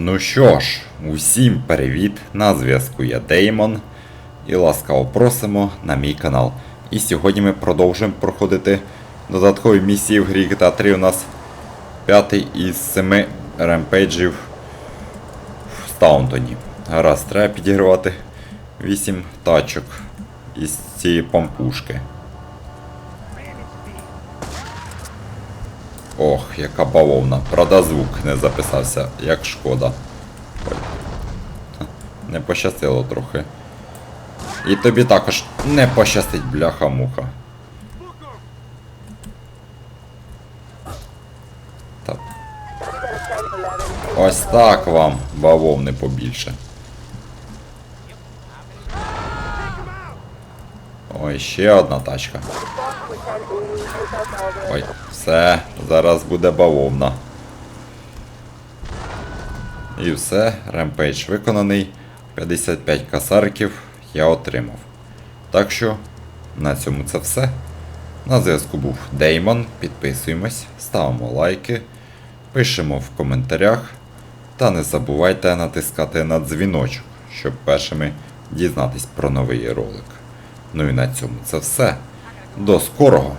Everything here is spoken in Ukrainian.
Ну що ж, усім привіт! На зв'язку я Деймон. І ласкаво просимо на мій канал. І сьогодні ми продовжуємо проходити додаткові місії в грі GTA 3. У нас п'ятий із семи ремпейджів в Стаунтоні. Гаразд, треба підігрувати 8 тачок із цієї пампушки. Ох, яка бавовна. Правда, звук не записався, як шкода. Не пощастило трохи. І тобі також не пощастить, бляха-муха. Так. Ось так вам, бавовни побільше. Ой, ще одна тачка. Ой, все, зараз буде бавовна. І все, ремпейдж виконаний. 55 касарків я отримав. Так що, на цьому це все. На зв'язку був Деймон. Підписуємось, ставимо лайки, пишемо в коментарях. Та не забувайте натискати на дзвіночок, щоб першими дізнатись про новий ролик. Ну і на цьому це все. До скорого!